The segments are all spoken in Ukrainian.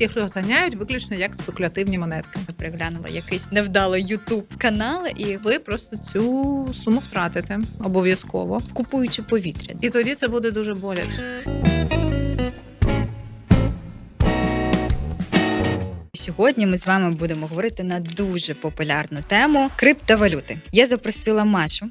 Їх розганяють виключно як спекулятивні монетки. Приглянула якийсь невдалий Ютуб канал і Ви просто цю суму втратите обов'язково. купуючи повітря. І тоді це буде дуже боляче. Сьогодні ми з вами будемо говорити на дуже популярну тему криптовалюти. Я запросила Машу.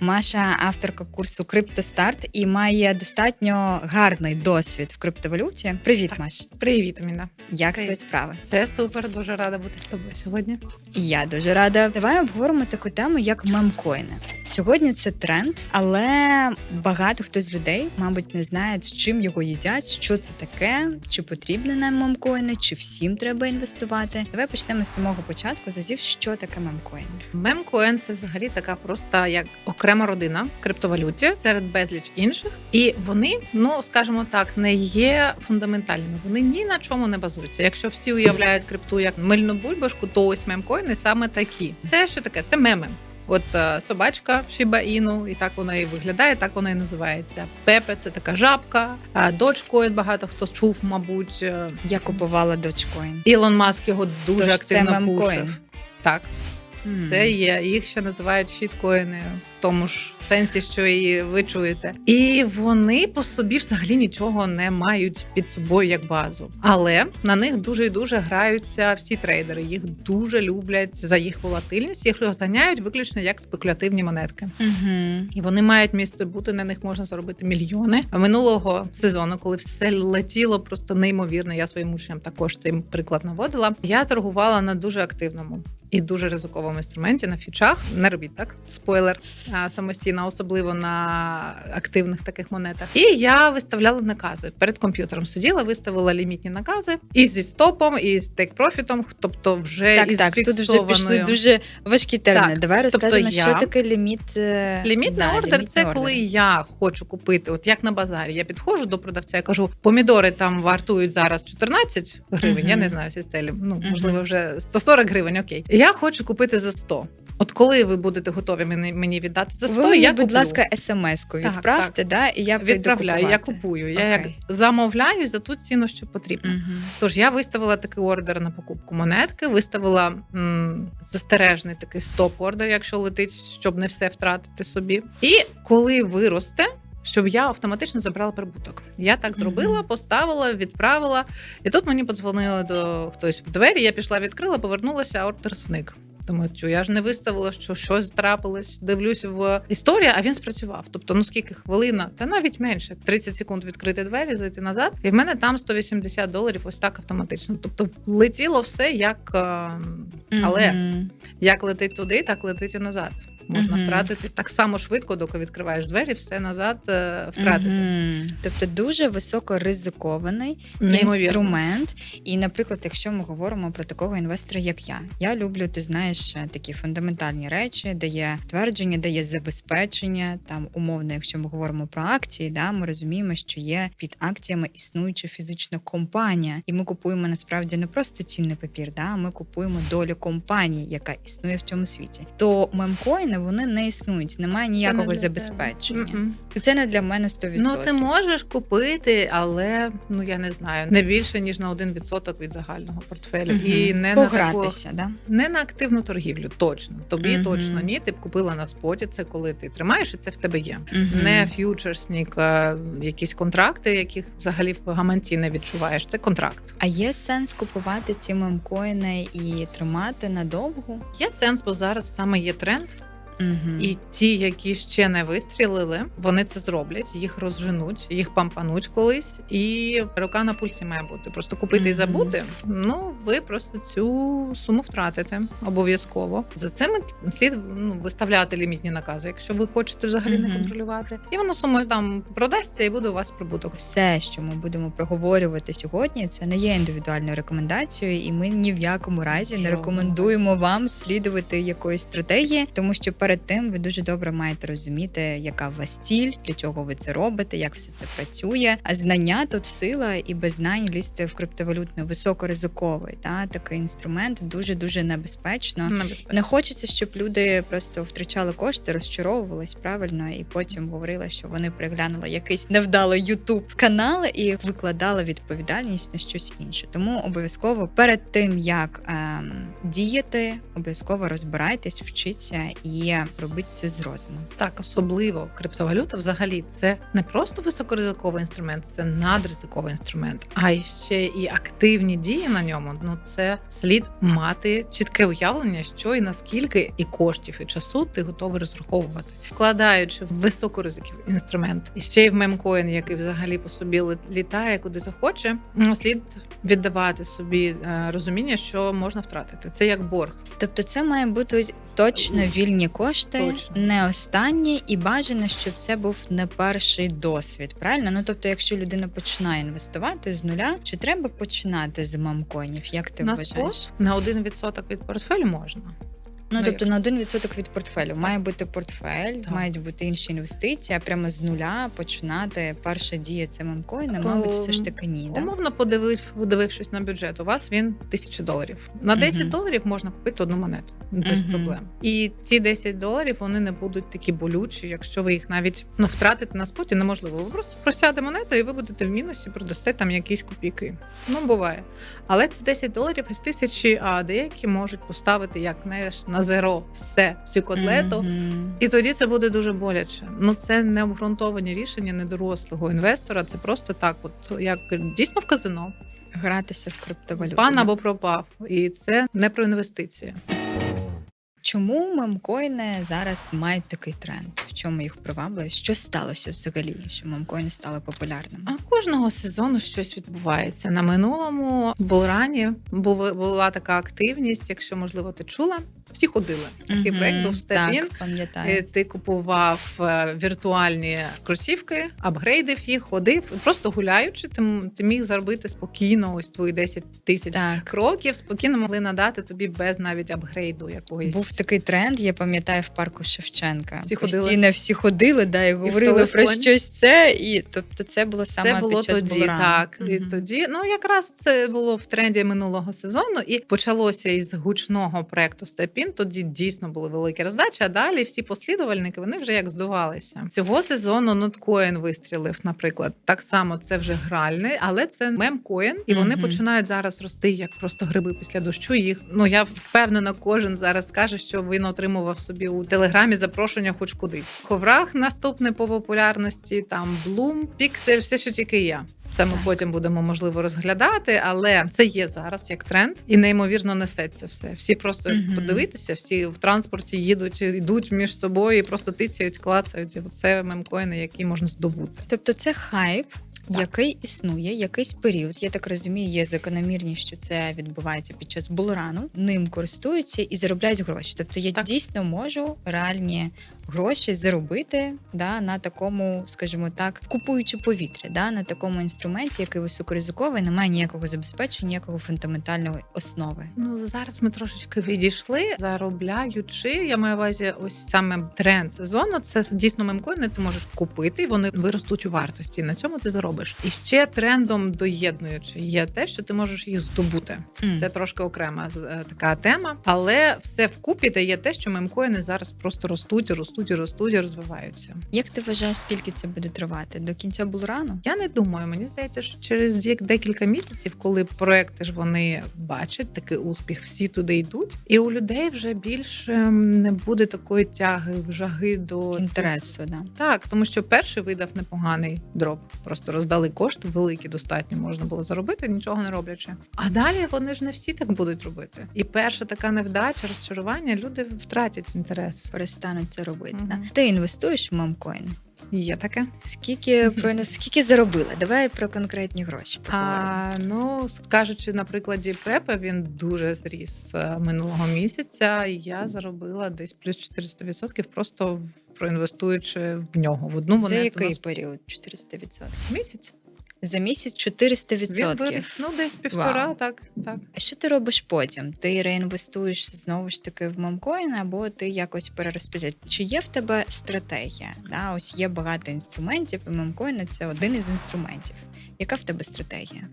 Маша авторка курсу Криптостарт і має достатньо гарний досвід в криптовалюті. Привіт, Так. Маш! Привіт, Аміна. Як Привіт. твої справи? Це супер, дуже рада бути з тобою сьогодні. Я дуже рада. Давай обговоримо таку тему, як мемкоїни. Сьогодні це тренд, але багато хто з людей, мабуть, не знає, з чим його їдять, що це таке, чи потрібні нам мемкоїни, чи всім треба інвестувати. Давай почнемо з самого початку. Зазів, що таке мемкоін? Мемкоін це взагалі така просто як окрема родина в криптовалюті серед безліч інших. І вони, ну скажімо так, не є фундаментальними. Вони ні на чому не базуються. Якщо всі уявляють крипту як мильну бульбашку, то ось мемкоїни саме такі. Це що таке? Це меми. От е, собачка Шіба Іну, і так вона і виглядає, так вона і називається. Пепе це така жабка. Дочкоін багато хто чув, мабуть. Е, Я купувала дочкоін. Ілон Маск його дуже Тож активно мемкоін. пушив. Так, це є. Їх ще називають щіткоїни в тому ж сенсі, що і ви чуєте. І вони по собі взагалі нічого не мають під собою як базу. Але на них дуже і дуже граються всі трейдери. Їх дуже люблять за їх волатильність. Їх розганяють виключно як спекулятивні монетки. Угу. І вони мають місце бути. На них можна заробити мільйони. Минулого сезону, коли все летіло просто неймовірно. Я своїм учням також цей приклад наводила. Я торгувала на дуже активному і дуже ризиковому інструменті на фічах. Не робіть так, спойлер самостійно, особливо на активних таких монетах. І я виставляла накази перед комп'ютером. Сиділа, виставила лімітні накази і зі стопом, і з тейк-профітом, тобто вже Так, із так, тут вже пішли дуже важкі терміни. Так, Давай тобто розкажемо, я- що таке ліміт. е, Лімітний да, ордер це ордери. коли я хочу купити, от як на базарі. Я підходжу до продавця і кажу, помідори там вартують зараз 14 гривень. Мгм. Я не знаю всі стелі. Ну можливо, вже 140 гривень. Окей. Я хочу купити за 100. От коли ви будете готові мені, мені віддати за 100, Ви я будь куплю. ласка, смс-ку Так, відправте, да, і я відправляю. Я купую. Я як замовляю за ту ціну, що потрібно. Мгм. Тож я виставила такий ордер на покупку монетки, виставила м, застережний такий стоп-ордер, якщо летить, щоб не все втратити собі. І коли виросте. Щоб я автоматично забрала прибуток. Я так зробила, поставила, відправила. І тут мені подзвонили до хтось в двері. Я пішла, відкрила, повернулася, а ордер зник. Думаю, що я ж не виставила, що щось трапилось. Дивлюсь в історію, а він спрацював. Тобто, ну скільки хвилина, та навіть менше 30 секунд відкрити двері, зайти назад. І в мене там 180 доларів, ось так автоматично. Тобто летіло все як, але але Мгм. як летить туди, так летить і назад. Можна Мгм. втратити так само швидко, доки відкриваєш двері, все назад е, втратити. Мгм. Тобто дуже високо ризикований Неймовірно. інструмент. І, наприклад, якщо ми говоримо про такого інвестора, як я, я люблю, ти знаєш, такі фундаментальні речі, де є твердження, де є забезпечення. Там умовно, якщо ми говоримо про акції, да, ми розуміємо, що є під акціями існуюча фізична компанія, і ми купуємо насправді не просто цінний папір, да, ми купуємо долю компанії, яка існує в цьому світі. То мемкоїни вони не існують, немає ніякого не забезпечення. І Це не для мене 100%. Ну, ти можеш купити, але ну я не знаю, не більше ніж на 1% від загального портфелю. Мгм. І не на таку, да? не на активну торгівлю. Точно тобі Мгм. точно ні. Ти б купила на споті. Це коли ти тримаєш, і це в тебе є. Мгм. Не ф'ючерснік, а якісь контракти, яких взагалі в гаманці не відчуваєш. Це контракт. А є сенс купувати ці мемкоїни і тримати надовго? Є сенс, бо зараз саме є тренд. Угу. І ті, які ще не вистрілили, вони це зроблять, їх розженуть, їх пампануть колись, і рука на пульсі має бути. Просто купити і забути. Ну ви просто цю суму втратите обов'язково. За цим слід ну, виставляти лімітні накази, якщо ви хочете взагалі не контролювати. І воно само там продасться, і буде у вас прибуток. Все, що ми будемо проговорювати сьогодні, це не є індивідуальною рекомендацією, і ми ні в якому разі не Жодного рекомендуємо вам слідувати якоїсь стратегії, тому що перед перед тим ви дуже добре маєте розуміти, яка у вас ціль, для чого ви це робите, як все це працює. А знання тут сила, і без знань лізти в криптовалютний високоризиковий та такий інструмент дуже дуже небезпечно. Небезпечно. Не хочеться, щоб люди просто втрачали кошти, розчаровувались правильно, і потім говорили, що вони переглянули якийсь невдалий ютуб канал і викладали відповідальність на щось інше. Тому обов'язково перед тим як ем, діяти, обов'язково розбирайтесь, вчіться і робіть це з розумом. Так, особливо криптовалюта взагалі це не просто високоризиковий інструмент, це надризиковий інструмент, а ще і активні дії на ньому. Ну це слід мати чітке уявлення, що і наскільки і коштів, і часу ти готовий розраховувати, вкладаючи в високоризиковий інструмент, і ще й в мемкоін, який взагалі по собі літає куди захоче. ну, слід віддавати собі е, розуміння, що можна втратити. Це як борг. Тобто, це має бути точно вільні кошти, Точно. не останні, і бажано, щоб це був не перший досвід. Правильно? Ну тобто, якщо людина починає інвестувати з нуля, чи треба починати з мамконів? Як ти на вважаєш? спот на 1% від портфелю можна. Ну, тобто на 1% від портфелю має бути портфель, Так. мають бути інші інвестиції, а прямо з нуля починати перша дія це мемкоїни, О, мабуть, все ж таки ні. Да? Умовно подивив, подивившись на бюджет, у вас він 1000 доларів. На 10 Мгм. доларів можна купити одну монету без проблем. І ці 10 доларів вони не будуть такі болючі, якщо ви їх навіть ну втратите на споті, неможливо. Ви просто просяде монету, і ви будете в мінусі, продасте там якісь копійки. Ну буває. Але це 10 доларів із тисячі, а деякі можуть поставити як знаєш, на зеро все, всю котлету. Мгм. І тоді це буде дуже боляче. Ну це не обґрунтовані рішення недорослого інвестора. Це просто так, от як дійсно в казино. Гратися в криптовалюту. Пан або пропав, і це не про інвестиції. Чому мемкоїни зараз мають такий тренд? В чому їх привабливість? Що сталося взагалі, що мемкоїни стали популярними? А кожного сезону щось відбувається. На минулому булрані була така активність. Якщо можливо, ти чула, всі ходили. Такий проект був In. Так, Ти купував е, віртуальні кросівки, апгрейдив їх, ходив. Просто гуляючи, ти, ти міг заробити спокійно ось твої 10 тисяч Так. кроків. Спокійно могли надати тобі без навіть апгрейду якоїсь. Був такий тренд, я пам'ятаю в парку Шевченка. Всі Постійно ходили. всі ходили, да, і говорили про щось це. І тобто це було саме Це було під час тоді, Булрану. так. І тоді, ну якраз це було в тренді минулого сезону, і почалося із гучного проекту Степін. Тоді дійсно були великі роздачі. А далі всі послідувальники вони вже як здувалися. Цього сезону ноткоін вистрілив, наприклад. Так само це вже гральний, але це мемкоін, і вони Мгм. починають зараз рости як просто гриби після дощу. Їх ну я впевнена, кожен зараз скаже, що він отримував собі у телеграмі запрошення, хоч кудись. Ховрах наступне по популярності. Там Bloom, Pixel, все, що тільки є. Це ми потім будемо можливо розглядати, але це є зараз як тренд, і неймовірно несеться все. Всі просто Мгм. подивитися, всі в транспорті їдуть, йдуть між собою і просто тицяють, клацають. І Це мемкоїни, які можна здобути. Тобто це хайп. Так. Який існує якийсь період, я так розумію, є закономірність, що це відбувається під час булрану. Ним користуються і заробляють гроші. Тобто я Так. дійсно можу реальні гроші заробити да, на такому, скажімо так, купуючи повітря, да, на такому інструменті, який високоризиковий, не має ніякого забезпечення, ніякого фундаментальної основи. Ну зараз ми трошечки відійшли, заробляючи. Я маю увазі, ось саме тренд сезону. Це дійсно мемкоїни. Ти можеш купити, і вони виростуть у вартості. На цьому ти заробиш. І ще трендом доєднуючи є те, що ти можеш їх здобути. Це трошки окрема е, така тема, але все вкупі дає те, що мемкоїни зараз просто ростуть, ростуть, і ростуть і розвиваються. Як ти вважаєш, скільки це буде тривати? До кінця булрану? Я не думаю. Мені здається, що через дек- декілька місяців, коли проекти ж вони бачать такий успіх, всі туди йдуть, і у людей вже більше не буде такої тяги, жаги до Інтересу, да. Так, тому що перший видав непоганий дроп. Просто роздали кошти, великі достатньо можна було заробити, нічого не роблячи. А далі вони ж не всі так будуть робити. І перша така невдача, розчарування, люди втратять інтерес. перестануть це робити. Мгм. Да? Ти інвестуєш в мемкоін? Є таке. Скільки про скільки заробила? Давай про конкретні гроші поговоримо. А, ну, скажучи на прикладі Пепа, він дуже зріс е, минулого місяця. і Я заробила десь плюс 400% просто проінвестуючи в нього в одну За монету який на період? 400%. місяць. За місяць 400 відсотків ну десь півтора, Вау. так, так. А що ти робиш потім? Ти реінвестуєш знову ж таки в мамкоїн, або ти якось перерозподіляєш? Чи є в тебе стратегія? Да, ось є багато інструментів, і мамкоїни це один із інструментів. Яка в тебе стратегія?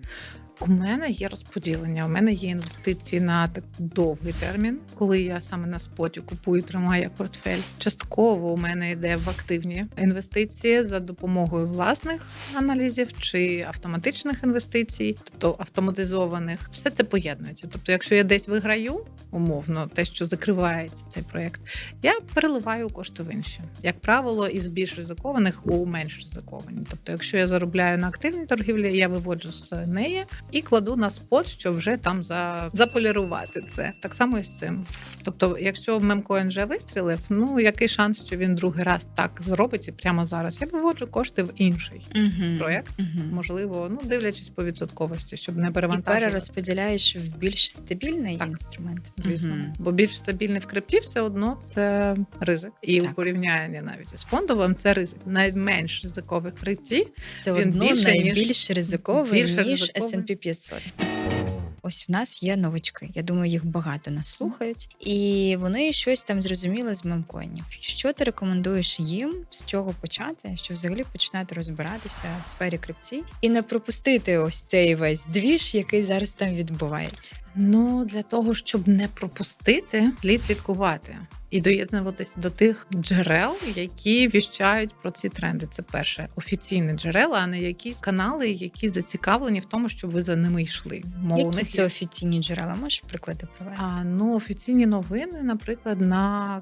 У мене є розподілення. У мене є інвестиції на так довгий термін, коли я саме на споті купую, тримаю як портфель. Частково у мене йде в активні інвестиції за допомогою власних аналізів чи автоматичних інвестицій, тобто автоматизованих. Все це поєднується. Тобто, якщо я десь виграю, умовно, те, що закривається цей проект, я переливаю кошти в інші. Як правило, із більш ризикованих у менш ризиковані. Тобто, якщо я заробляю на активній торгівлі, я виводжу з неї і кладу на спот, щоб вже там за заполірувати це. Так само і з цим. Тобто, якщо мемкоін вже вистрілив, ну який шанс, що він другий раз так зробить і прямо зараз? Я виводжу кошти в інший. Проект, Мгм. Можливо, ну дивлячись по відсотковості, щоб не І перерозподіляєш в більш стабільний Так. інструмент. Звісно, Мгм. бо більш стабільний в крипті все одно це ризик. І Так. у порівнянні навіть із фондовим це ризик. Найменш ризикових в крипті Все Він одно більше, ніж- найбільш ризиковий, більше ніж ризиковий. S&P 500. Ось в нас є новички. Я думаю, їх багато нас слухають, і вони щось там зрозуміли з мемкоїнів. Що ти рекомендуєш їм, з чого почати, щоб взагалі починати розбиратися в сфері крипті і не пропустити ось цей весь двіж, який зараз там відбувається. Ну для того, щоб не пропустити, слід слідкувати і доєднуватися до тих джерел, які віщають про ці тренди. Це перше офіційні джерела, а не якісь канали, які зацікавлені в тому, щоб ви за ними йшли. Мов, Які це є- офіційні джерела? Можеш приклади привести? А, ну, офіційні новини, наприклад, на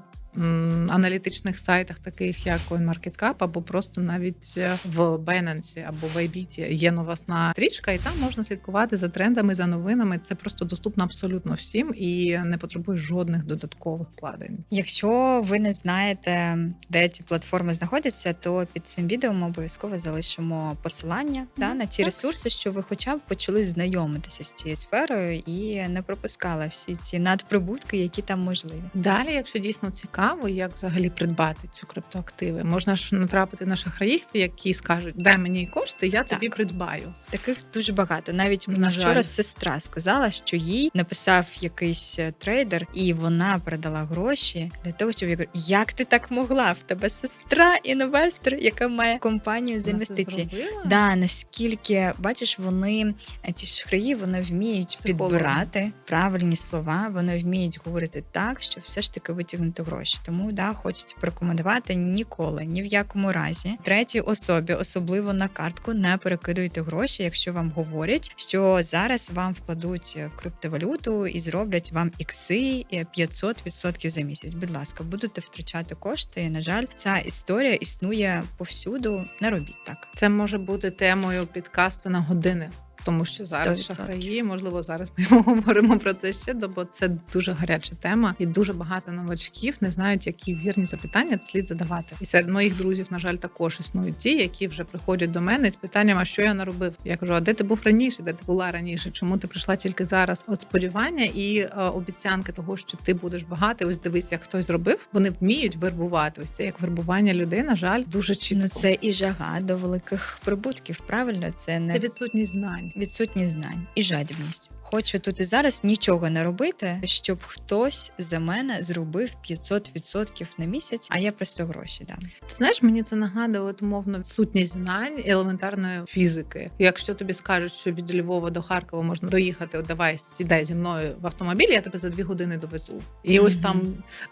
аналітичних сайтах, таких як CoinMarketCap, або просто навіть е, в Binance або в Bybit є новосна стрічка, і там можна слідкувати за трендами, за новинами. Це просто доступно абсолютно всім і не потребує жодних додаткових вкладень. Якщо ви не знаєте, де ці платформи знаходяться, то під цим відео ми обов'язково залишимо посилання да, на ті так. ресурси, що ви хоча б почали знайомитися з цією сферою і не пропускали всі ці надприбутки, які там можливі. Далі, якщо дійсно цікаво, як взагалі придбати цю криптоактиви, можна ж натрапити на шахраїв, які скажуть: дай мені кошти, я тобі придбаю. Таких дуже багато. Навіть На мені жаль. вчора сестра сказала, що їй написав якийсь е, трейдер, і вона передала гроші для того, щоб я говорю, як ти так могла? В тебе сестра інвестор, яка має компанію з інвестицій. Да, наскільки бачиш, вони е, ті шахраї, вони вміють Психологи. підбирати правильні слова, вони вміють говорити так, щоб все ж таки витягнути гроші. Тому да, хочеться порекомендувати ніколи, ні в якому разі третій особі, особливо на картку, не перекидуйте гроші, якщо вам говорять, що зараз вам вкладуть в криптовалюту і зроблять вам ікси е, 500% за місяць. Будь ласка, будете втрачати кошти. І, на жаль, ця історія існує повсюду. Не робіть так. Це може бути темою підкасту на години. Тому що зараз 100%. шахраї, можливо, зараз ми говоримо про це ще, бо це дуже гаряча тема, і дуже багато новачків не знають, які вірні запитання слід задавати. І серед моїх друзів, на жаль, також існують ті, які вже приходять до мене з питанням, а що я наробив. Я кажу, а де ти був раніше? Де ти була раніше? Чому ти прийшла тільки зараз? От сподівання і е, обіцянки того, що ти будеш багатий. Ось дивись, як хтось зробив. Вони вміють вербувати. Ось це як вербування людей. На жаль, дуже чітко. Ну це і жага до великих прибутків. Правильно, це не це відсутність знань. Відсутність знань і жадібність. Хочу тут і зараз нічого не робити, щоб хтось за мене зробив 500% на місяць, а я просто гроші дам. Ти знаєш, мені це нагадує от, умовно сутність знань елементарної фізики. Якщо тобі скажуть, що від Львова до Харкова можна доїхати, от давай сідай зі мною в автомобіль, я тебе за дві години довезу. І ось там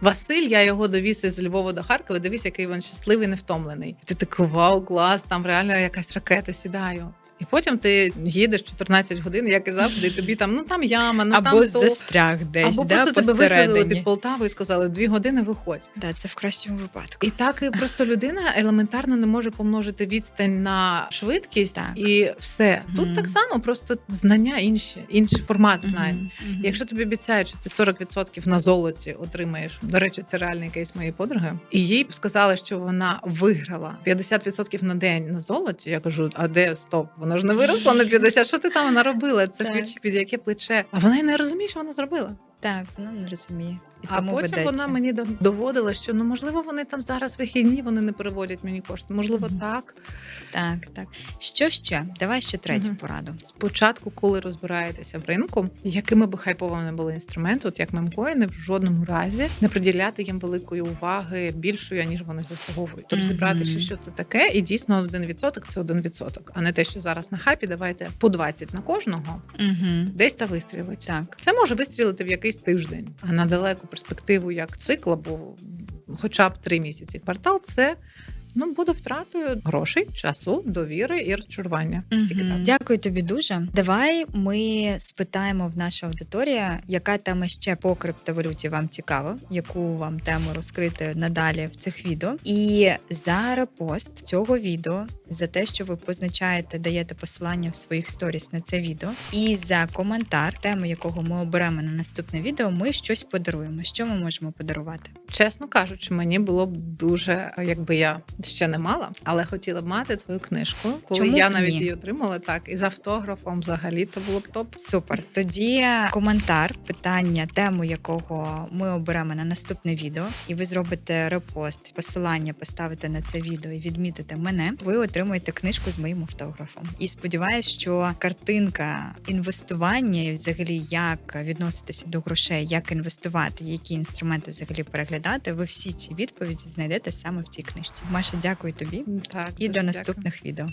Василь, я його довіз із Львова до Харкова. Дивись, який він щасливий, невтомлений. Ти такий вау, клас, там реально якась ракета сідаю. І потім ти їдеш 14 годин, як і завжди, і тобі там ну там яма, ну Або там то. застряг десь, Або да, просто тебе висадили під Полтаву і сказали дві години виходь. Да, це в кращому випадку. І так і просто людина елементарно не може помножити відстань на швидкість Так. і все. Тут так само, просто знання інші, інший формат знань. мгм. Якщо тобі обіцяють, що ти 40% на золоті отримаєш, до речі, це реальний кейс моєї подруги, і їй сказали, що вона виграла 50% на день на золоті. Я кажу, а де стоп? Воно ж не виросло на 50%. Що ти там наробила? Це Так. ключ під яке плече? А вона й не розуміє, що вона зробила. Так, ну не розумію. І А тому потім ведеться. вона мені доводила, що ну можливо вони там зараз вихідні, вони не переводять мені кошти. Можливо, Мгм. так. Так, так. Що ще? Давай ще третю Мгм. пораду. Спочатку, коли розбираєтеся в ринку, якими би хайповими не були інструменти, от як мемкоїни, в жодному разі не приділяти їм великої уваги більшої, ніж вони заслуговують. Тобто Мгм. зібратися, що це таке, і дійсно 1% – це 1%, а не те, що зараз на хайпі давайте по 20 на кожного, десь та вистрілить. Так. Це може вистрілити в якийсь тиждень, а на далеку перспективу як цикл або хоча б три місяці квартал, це ну буде втратою грошей, часу, довіри і розчарування. Тільки так. Дякую тобі дуже. Давай ми спитаємо в нашу аудиторію, яка тема ще по криптовалюті вам цікава, яку вам тему розкрити надалі в цих відео. І за репост цього відео, за те, що ви позначаєте, даєте посилання в своїх сторіс на це відео, і за коментар, тему якого ми оберемо на наступне відео, ми щось подаруємо. Що ми можемо подарувати? Чесно кажучи, мені було б дуже, якби я ще не мала, але хотіла б мати твою книжку. Коли Чому я б навіть ні? її отримала, так і з автографом взагалі це було б топ. Супер. Тоді коментар, питання, тему якого ми оберемо на наступне відео, і ви зробите репост, посилання поставите на це відео і відмітите мене. Ви отримаєте книжку з моїм автографом. І сподіваюсь, що картинка інвестування і взагалі як відноситися до грошей, як інвестувати, які інструменти взагалі переглядати. Ви всі ці відповіді знайдете саме в цій книжці. Маша, дякую тобі Так і до до дякую. наступних відео.